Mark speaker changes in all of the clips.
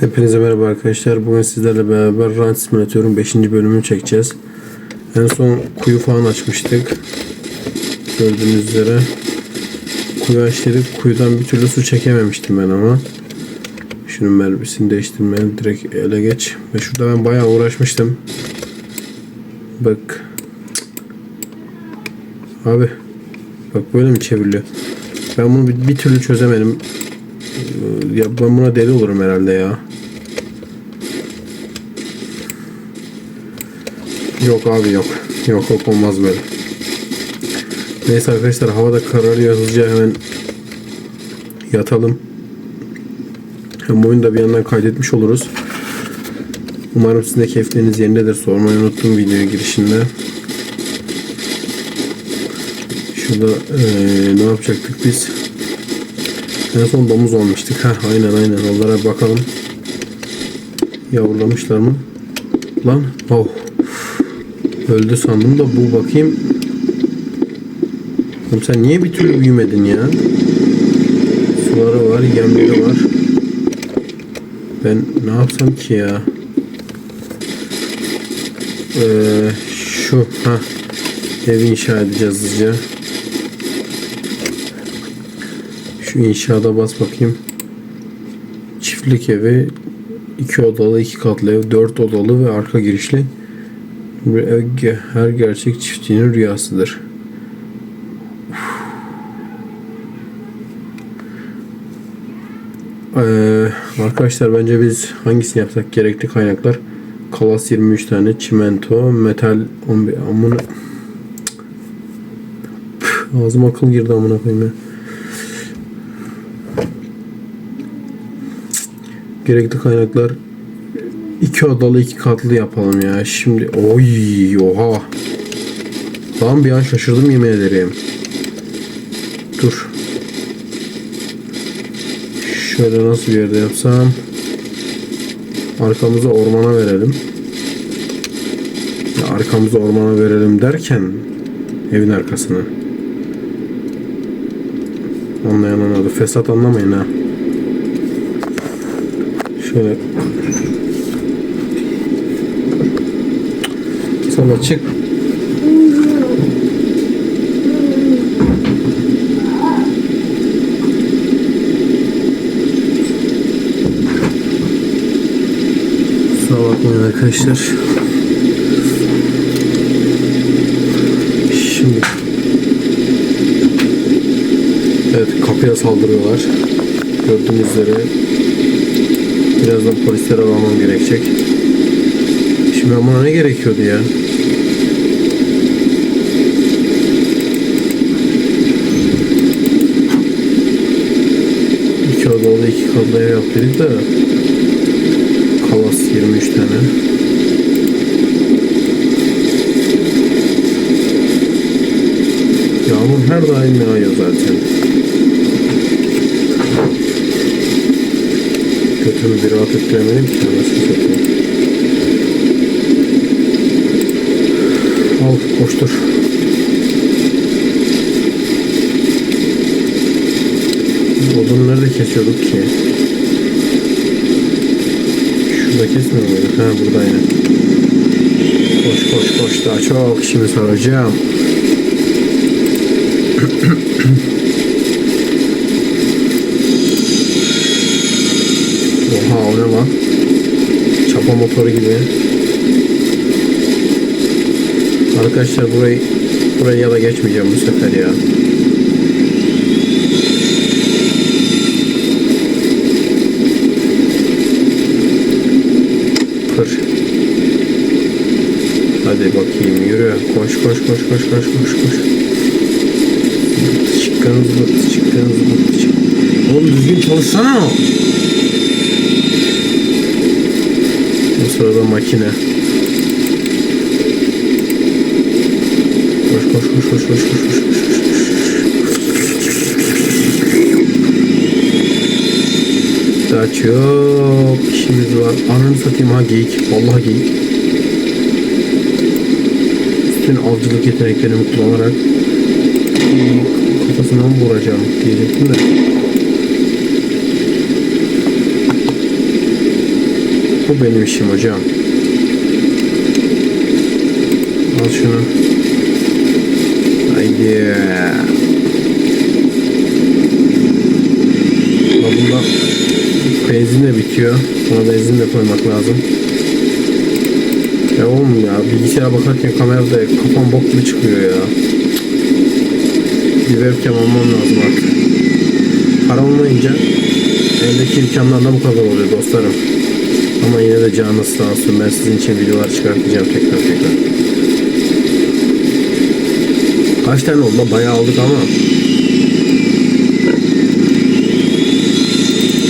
Speaker 1: Hepinize merhaba arkadaşlar. Bugün sizlerle beraber Run Simulator'un 5. bölümünü çekeceğiz. En son kuyu falan açmıştık. Gördüğünüz üzere. Kuyu açtık. Kuyudan bir türlü su çekememiştim ben ama. Şunun mermisini değiştirmeye direkt ele geç. Ve şurada ben bayağı uğraşmıştım. Bak. Abi. Bak böyle mi çevriliyor? Ben bunu bir, bir türlü çözemedim. Ya ben buna deli olurum herhalde ya. Yok abi yok. Yok yok olmaz böyle. Neyse arkadaşlar havada kararıyor hızlıca hemen yatalım. Hem oyunu da bir yandan kaydetmiş oluruz. Umarım sizin de keyifleriniz yerindedir. Sormayı unuttum video girişinde. Şurada eee, ne yapacaktık biz? En son domuz olmuştuk. Ha aynen aynen. Onlara bakalım. Yavrulamışlar mı? Lan. Oh. Öldü sandım da bu bakayım. Oğlum sen niye bir türlü büyümedin ya? Suları var, yemleri var. Ben ne yapsam ki ya? Ee, şu ha ev inşa edeceğiz hızlıca. Şu inşaada bas bakayım. Çiftlik evi, iki odalı, iki katlı ev, dört odalı ve arka girişli bir ev ge- her gerçek çiftçinin rüyasıdır. Ee, arkadaşlar bence biz hangisini yapsak gerekli kaynaklar kalas 23 tane çimento metal 11 amına Püh, ağzıma akıl girdi amına koyayım ya. Gerekli kaynaklar iki odalı iki katlı yapalım ya. Şimdi oy oha. Lan bir an şaşırdım yemin ederim. Dur. Şöyle nasıl bir yerde yapsam. Arkamızı ormana verelim. Ya arkamızı ormana verelim derken evin arkasına. Anlayan anladı. Fesat anlamayın ha. Şöyle Sola çık. Kusura bakmayın arkadaşlar. Şimdi Evet kapıya saldırıyorlar. Gördüğünüz üzere birazdan polislere aramam gerekecek. Şimdi ben buna ne gerekiyordu ya? İki ev yaptırdık da Kalas 23 tane. Yağmur her daim yağıyor zaten. Götümü bir rahat ettiremedim ki nasıl satayım. Al koştur. Odunu nerede kesiyorduk ki? Şurada kesmiyor muyduk? Ha burada yine. Koş koş koş daha çok işimi soracağım. Oha o ne lan? Çapa motoru gibi. Arkadaşlar burayı buraya ya da geçmeyeceğim bu sefer ya. Hadi bakayım yürü. Koş koş koş koş koş koş koş. Çıkkın zıbıt çıkkın zıbıt çık. Oğlum düzgün çalışsana. Bu sırada makine. Koş koş koş koş koş koş koş koş. Daha çok işimiz var. Ananı satayım ha geyik. Vallahi geyik. Bütün avcılık yeteneklerimi kullanarak kafasına mı vuracağım diyecektim de. Bu benim işim hocam. Al şunu. Haydi. Bunda benzin de bitiyor. Buna benzin de koymak lazım. Ya oğlum ya bilgisayara bakarken kamerada kafam bok gibi çıkıyor ya. Bir webcam almam lazım artık. Para olmayınca eldeki imkanlar da bu kadar oluyor dostlarım. Ama yine de canınız sağ olsun. Ben sizin için videolar çıkartacağım tekrar tekrar. Kaç tane oldu? Bayağı aldık ama.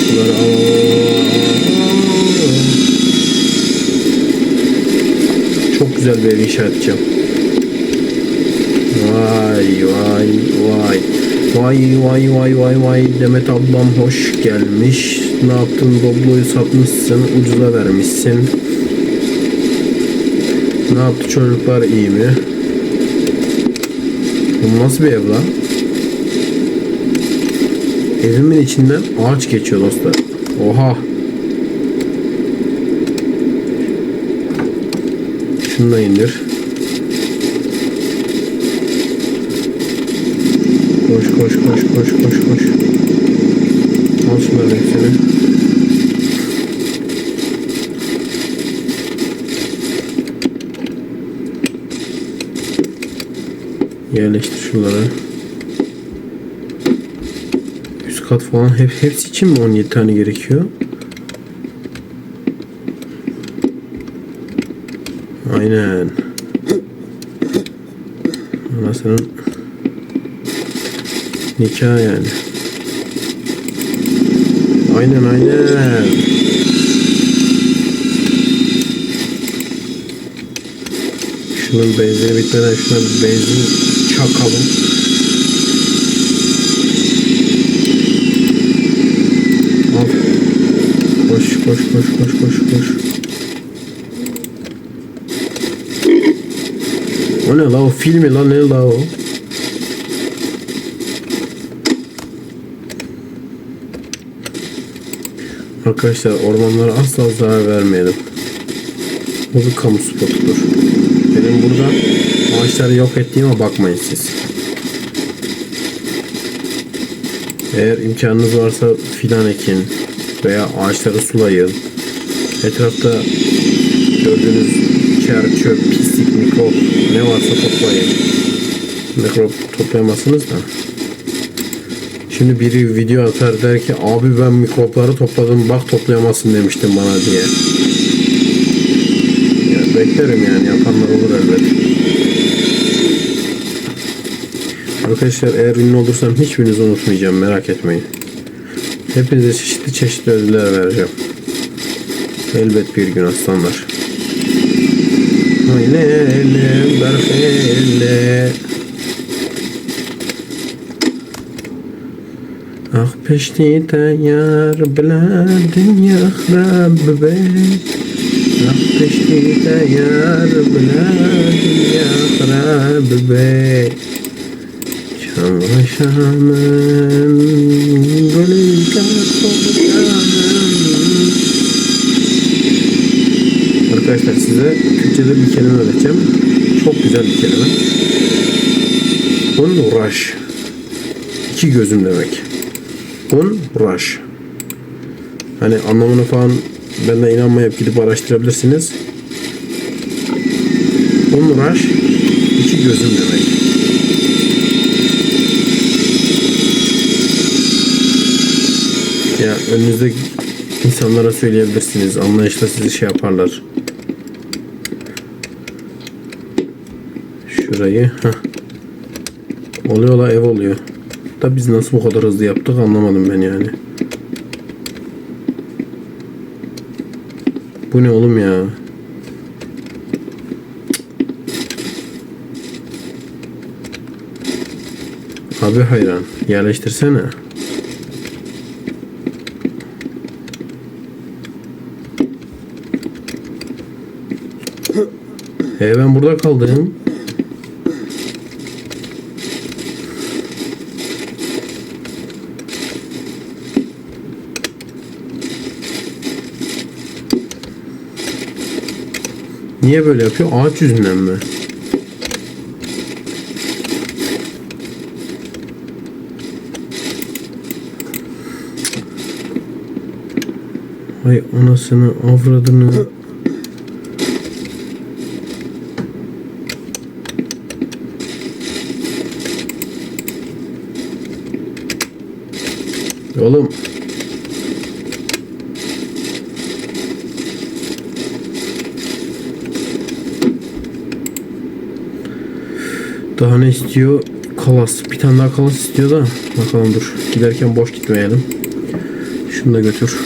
Speaker 1: Şunları al. Güzel bir ev inşa edeceğim. Vay vay vay. Vay vay vay vay vay Demet ablam hoş gelmiş. Ne yaptın Doblo'yu satmışsın ucuza vermişsin. Ne yaptı çocuklar iyi mi? Bu nasıl bir ev lan? Evimin içinden ağaç geçiyor dostlar. Oha. Şunu da indir. Koş koş koş koş koş koş. Al şunların hepsini. Yerleştir şunları. Üst kat falan hep, hepsi için mi 17 tane gerekiyor? Aynen. Anasının nikah yani. Aynen aynen. Şunun benzini bitmeden şuna bir benzin çakalım. Al. Koş koş koş koş koş koş. O ne la o filmi la ne la o? Arkadaşlar ormanlara asla zarar vermeyelim. Bu bir kamu spotudur. Benim burada ağaçları yok ettiğime bakmayın siz. Eğer imkanınız varsa fidan ekin veya ağaçları sulayın. Etrafta gördüğünüz kar, çöp, pislik, mikrop ne varsa toplayın. Mikrop toplayamazsınız da. Şimdi biri video atar der ki abi ben mikropları topladım bak toplayamazsın demiştim bana diye. Ya beklerim yani yapanlar olur elbet. Arkadaşlar eğer ünlü olursam hiçbirinizi unutmayacağım merak etmeyin. Hepinize çeşitli çeşitli ödüller vereceğim. Elbet bir gün aslanlar. Berhelle Ah peşti yar biladin yahrab bey Ah peşti yar biladin yahrab bey Çamlı şamın gülü Arkadaşlar size Türkçe'de bir kelime öğreteceğim. Çok güzel bir kelime. Unraş. İki gözüm demek. Unraş. Hani anlamını falan benden inanmayıp gidip araştırabilirsiniz. Unraş iki gözüm demek. Ya önünüzde insanlara söyleyebilirsiniz. Anlayışla sizi şey yaparlar. Şurayı. Heh. Oluyor la ev oluyor. Da biz nasıl bu kadar hızlı yaptık anlamadım ben yani. Bu ne oğlum ya? Abi hayran. Yerleştirsene. E ben burada kaldım. Niye böyle yapıyor? Ağaç yüzünden mi? Ay anasını avradını. Oğlum Daha ne istiyor? Kalas. Bir tane daha kalas istiyor da. Bakalım dur. Giderken boş gitmeyelim. Şunu da götür.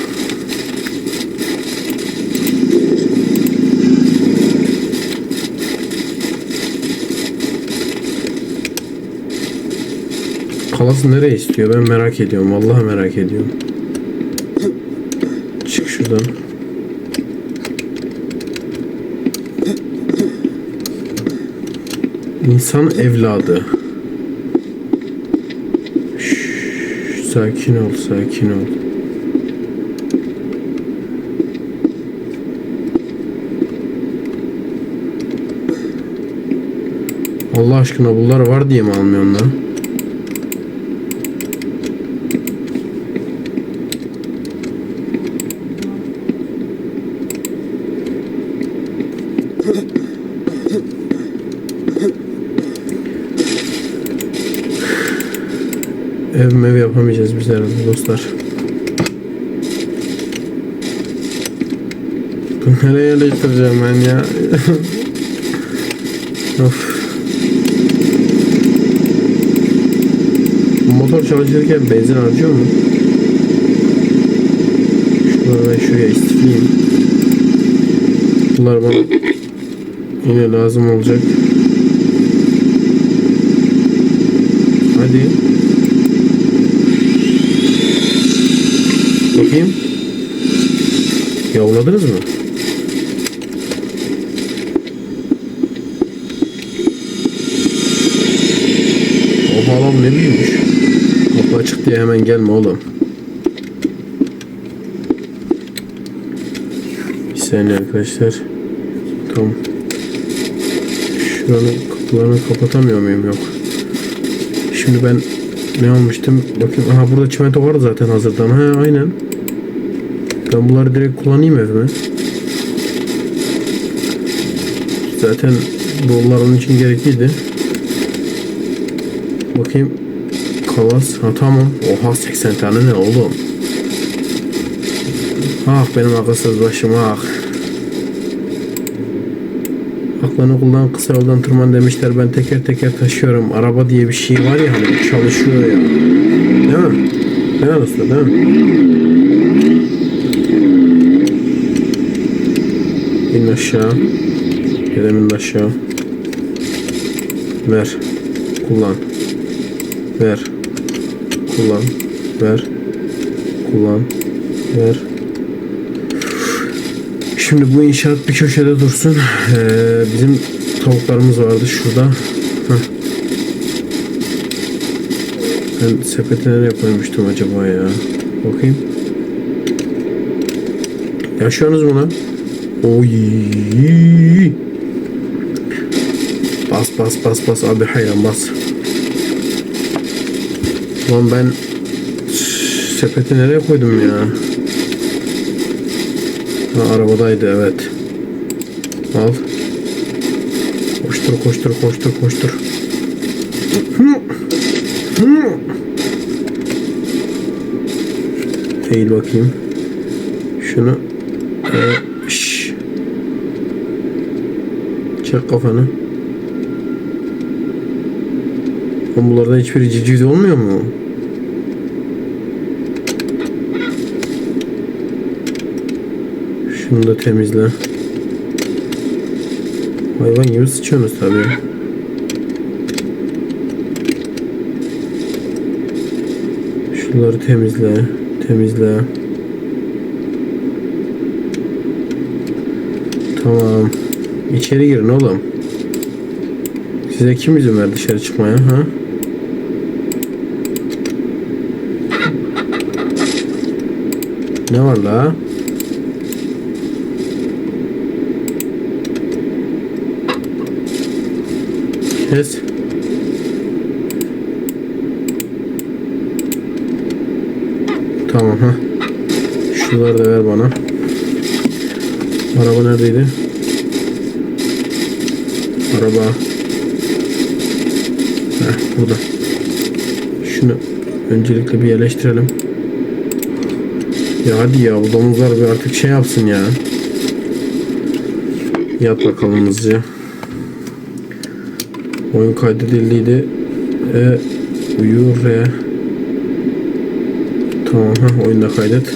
Speaker 1: Kalası nereye istiyor? Ben merak ediyorum. Vallahi merak ediyorum. Çık şuradan. İnsan evladı. Şşş, sakin ol, sakin ol. Allah aşkına bunlar var diye mi almıyorsun lan? Ev mev yapamayacağız biz herhalde dostlar. Bu nereye yerleştireceğim ben ya? of. Motor çalışırken benzin harcıyor mu? Şuraları ben şuraya istifleyeyim. Bunlar bana yine lazım olacak. Hadi. Bakayım. Yavladınız mı? O adam ne büyümüş. Kapı açık diye hemen gelme oğlum. Bir saniye arkadaşlar. Tamam. Şuranın kapılarını kapatamıyor muyum? Yok. Şimdi ben ne almıştım? Bakın aha burada çimento var zaten hazırdan. Ha aynen. Ben bunları direkt kullanayım evime. Zaten bunlar onun için gerekliydi. Bakayım. Kalas. Ha tamam. Oha 80 tane ne oğlum? Ah benim akılsız başım ah. Aklını kullan kısa yoldan tırman demişler. Ben teker teker taşıyorum. Araba diye bir şey var ya hani çalışıyor ya. Değil mi? Değil mi usta değil mi? Aşağı. Gelemin aşağı. Ver. Kullan. Ver. Kullan. Ver. Kullan. Ver. Şimdi bu inşaat bir köşede dursun. Ee, bizim tavuklarımız vardı şurada. Heh. Ben sepete nereye koymuştum acaba ya? Bakayım. Yaşıyorsunuz mu lan? Oy. Bas bas bas bas abi hayran bas. Lan ben sepeti nereye koydum ya? Ha, arabadaydı evet. Al. Koştur koştur koştur koştur. Eğil bakayım. Şunu. Ee, şş. Çek kafanı. Oğlum Bunlardan hiçbiri civciv olmuyor mu? Şunu da temizle. Hayvan gibi sıçıyorsunuz tabii. Şunları temizle. Temizle. Tamam. İçeri girin oğlum. Size kim izin verdi dışarı çıkmaya ha? Ne var la? Kes. Tamam ha. Şunları da ver bana. Araba neredeydi? Araba. Heh, burada. Şunu öncelikle bir yerleştirelim. Ya hadi ya bu domuzlar bir artık şey yapsın ya. Yat bakalım hızlıca. Oyun kaydedildiydi. E uyu re. Tamam ha oyunda kaydet.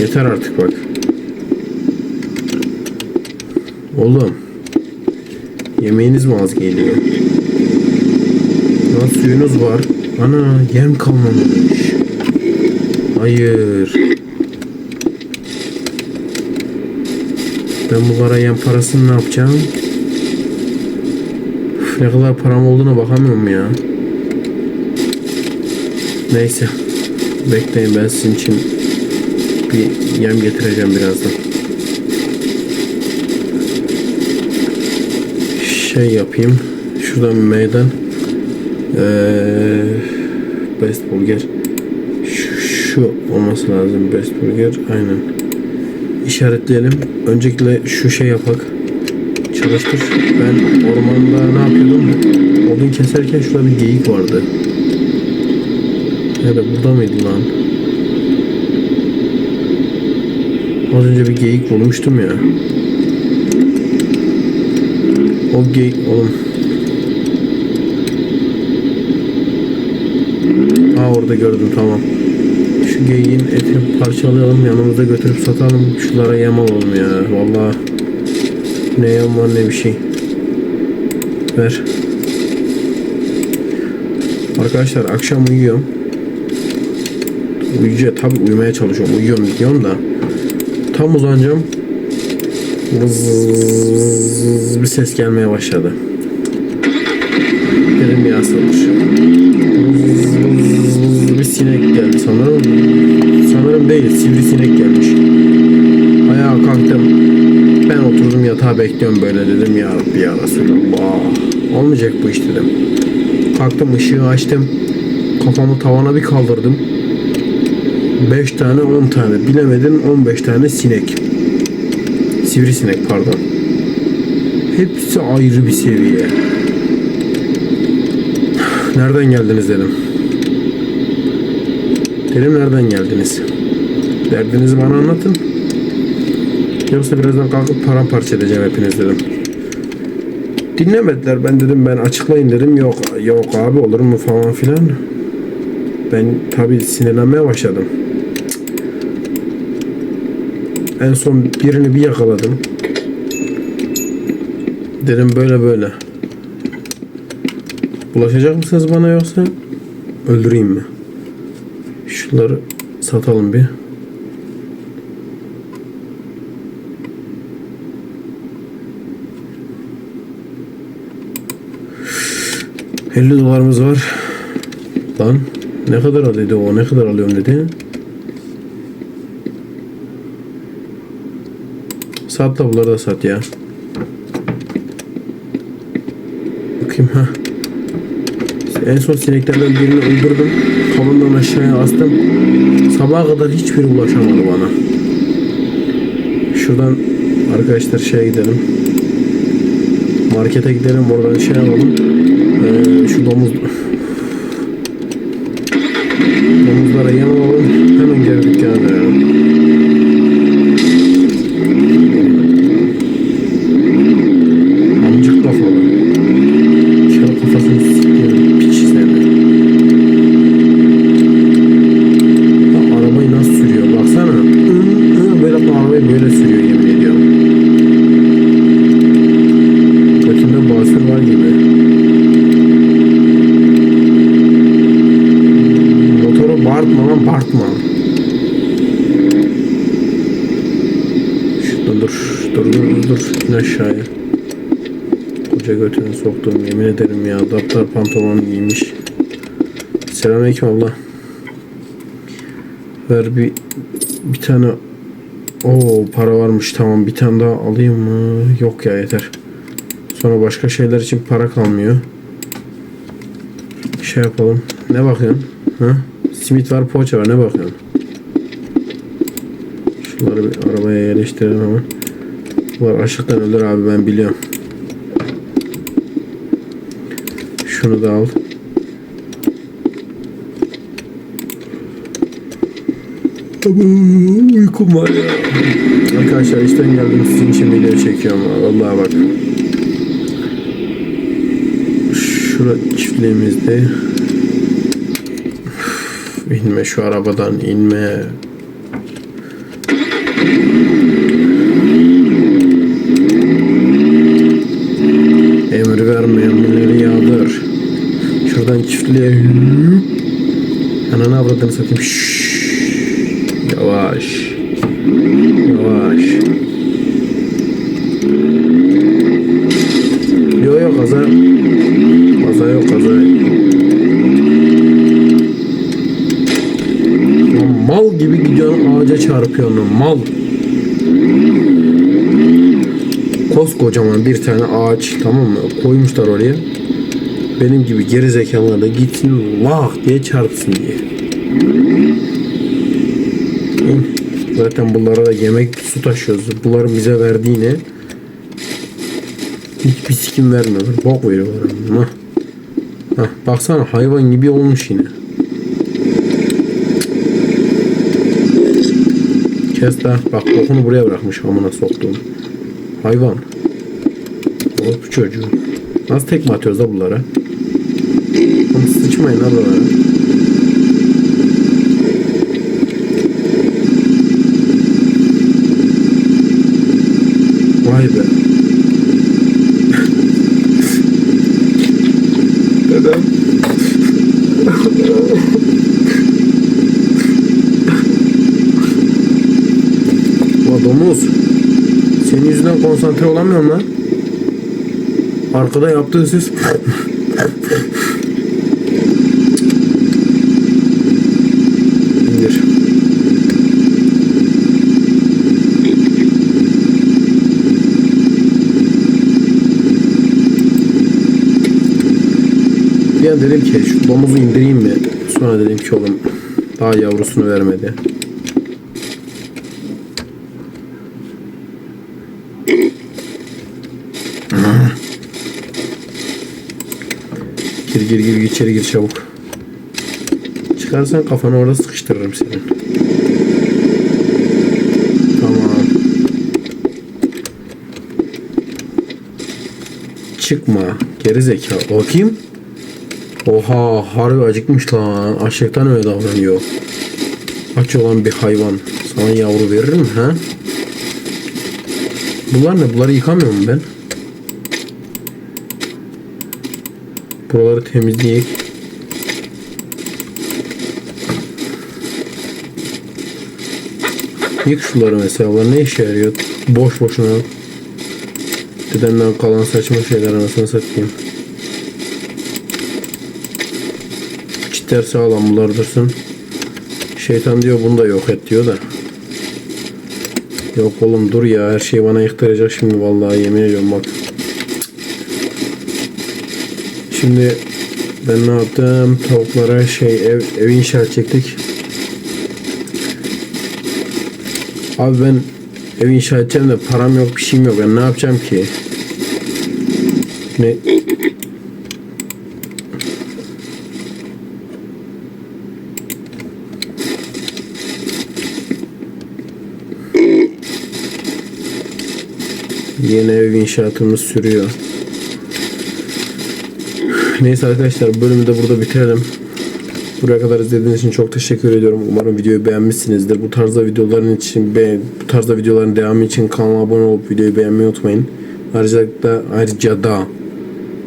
Speaker 1: Yeter artık bak. Oğlum. Yemeğiniz mi az geliyor? Lan suyunuz var. Ana yem kalmamış. Hayır. Ben bunlara yem parasını ne yapacağım? Üf, ne kadar param olduğuna bakamıyorum ya. Neyse. Bekleyin ben sizin için bir yem getireceğim birazdan. Şey yapayım. Şuradan meydan. Ee, best Burger. Şu, şu olması lazım Best Burger. Aynen. İşaretleyelim. Öncelikle şu şey yapak. Çalıştır. Ben ormanda ne yapıyordum? Odun keserken şurada bir geyik vardı. Da burada mıydı lan? Az önce bir geyik bulmuştum ya. O geyik oğlum. Aa orada gördüm tamam. Şu geyiğin etini parçalayalım yanımıza götürüp satalım. Şunlara yem alalım ya. Vallahi ne yem var ne bir şey. Ver. Arkadaşlar akşam uyuyorum. Uyuyacağım tabi uyumaya çalışıyorum. Uyuyorum diyorum da. Tam uzanacağım. Bir ses gelmeye başladı. Dedim sabır. Vız bir sinek geldi sanırım. Sanırım değil sivrisinek gelmiş. Ayağa kalktım. Ben oturdum yatağa bekliyorum böyle dedim ya Rabbi ya Resulallah. Olmayacak bu iş dedim. Kalktım ışığı açtım. Kafamı tavana bir kaldırdım. 5 tane 10 tane bilemedin 15 tane sinek. Sivrisinek pardon. Hepsi ayrı bir seviye. Nereden geldiniz dedim. Dedim nereden geldiniz? Derdinizi bana anlatın. Yoksa birazdan kalkıp paramparça edeceğim hepiniz dedim. Dinlemediler. Ben dedim ben açıklayın dedim. Yok yok abi olur mu falan filan. Ben tabi sinirlenmeye başladım. En son birini bir yakaladım. Dedim böyle böyle. Bulaşacak mısınız bana yoksa öldüreyim mi? Şunları satalım bir. ...50 dolarımız var. Lan ne kadar alıyordu o? Ne kadar alıyorum dedi. Sat da bunları da sat ya. Bakayım ha. En son sineklerden birini öldürdüm. Kolundan aşağıya astım. Sabaha kadar hiçbiri ulaşamadı bana. Şuradan arkadaşlar şeye gidelim. Markete gidelim oradan şey alalım. Ee, şu domuz domuzlara yem alalım. Hemen geri dükkana dönelim. Amcık kafalı. Şöyle kafasını siktiğim piç seni. Ya arabayı nasıl sürüyor baksana. Hı, hı, Böyle bu arabayı böyle sürüyor yemin ediyorum. Götünde basır var gibi. Motoru bağırtma lan bağırtma. Şurada dur. Dur dur dur dur. İn aşağıya. Koca götünü soktuğum yemin Daptar pantolon giymiş. Selamünaleyküm abla. Ver bir bir tane o para varmış tamam bir tane daha alayım mı? Yok ya yeter. Sonra başka şeyler için para kalmıyor. Şey yapalım. Ne bakıyorsun? Ha? Simit var, poğaça var. Ne bakıyorsun? Şunları bir arabaya yerleştirelim hemen. Bunlar açlıktan ölür abi ben biliyorum. Şunu da al. Uykum var ya. Arkadaşlar işten geldim sizin için video çekiyorum. ha. Vallahi bak. Şura çiftliğimizde. Üf, İnme şu arabadan inme. Şuradan çiftliğe Ananı avradını satayım. Şşş. Yavaş. Yavaş. Yok yok kaza. Kaza yok kaza. Mal gibi gidiyorsun ağaca çarpıyorsun mal. Koskocaman bir tane ağaç tamam mı? Koymuşlar oraya. Benim gibi geri zekalılar da gitsin vah diye çarpsın diye. Zaten bunlara da yemek su taşıyoruz. Bunların bize verdiğine hiçbir sikim vermiyorlar. Bok veriyorlar. Hah. Hah, baksana hayvan gibi olmuş yine. Kes daha. Bak bokunu buraya bırakmış amına soktuğum. Hayvan. Orospu çocuğu. Nasıl tekme atıyoruz da bunlara? Oğlum sıçmayın la buralara. Vay be. Dedem. Ulan domuz. Senin yüzünden konsantre olamıyorum lan. Arkada yaptığı ses. İndir. An dedim ki şu domuzu indireyim mi? Sonra dedim ki oğlum daha yavrusunu vermedi. Gir gir gir içeri gir çabuk. Çıkarsan kafanı orada sıkıştırırım senin. Tamam. Çıkma. Geri zeka. Bakayım. Oha harbi acıkmış lan. Açlıktan öyle davranıyor. Aç olan bir hayvan. Sana yavru veririm mi ha? Bunlar ne? Bunları yıkamıyor mu ben? Buraları temizleyek. Yık şuları mesela. Bunlar ne işe yarıyor? Boş boşuna. Dedemden kalan saçma şeyler anasını satayım. Çitler sağlam bunlar dursun. Şeytan diyor bunu da yok et diyor da. Yok oğlum dur ya her şeyi bana yıktıracak şimdi vallahi yemin ediyorum bak. Şimdi ben ne yaptım? Tavuklara şey ev, ev inşa edecektik. Abi ben ev inşa edeceğim de param yok bir şeyim yok. Ben ne yapacağım ki? Ne? Yeni ev inşaatımız sürüyor. Neyse arkadaşlar bölümü de burada bitirelim. Buraya kadar izlediğiniz için çok teşekkür ediyorum. Umarım videoyu beğenmişsinizdir. Bu tarzda videoların için be, bu tarzda videoların devamı için kanala abone olup videoyu beğenmeyi unutmayın. Ayrıca da ayrıca da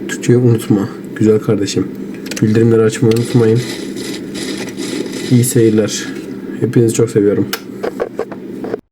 Speaker 1: Türkçeyi unutma güzel kardeşim. Bildirimleri açmayı unutmayın. İyi seyirler. Hepinizi çok seviyorum.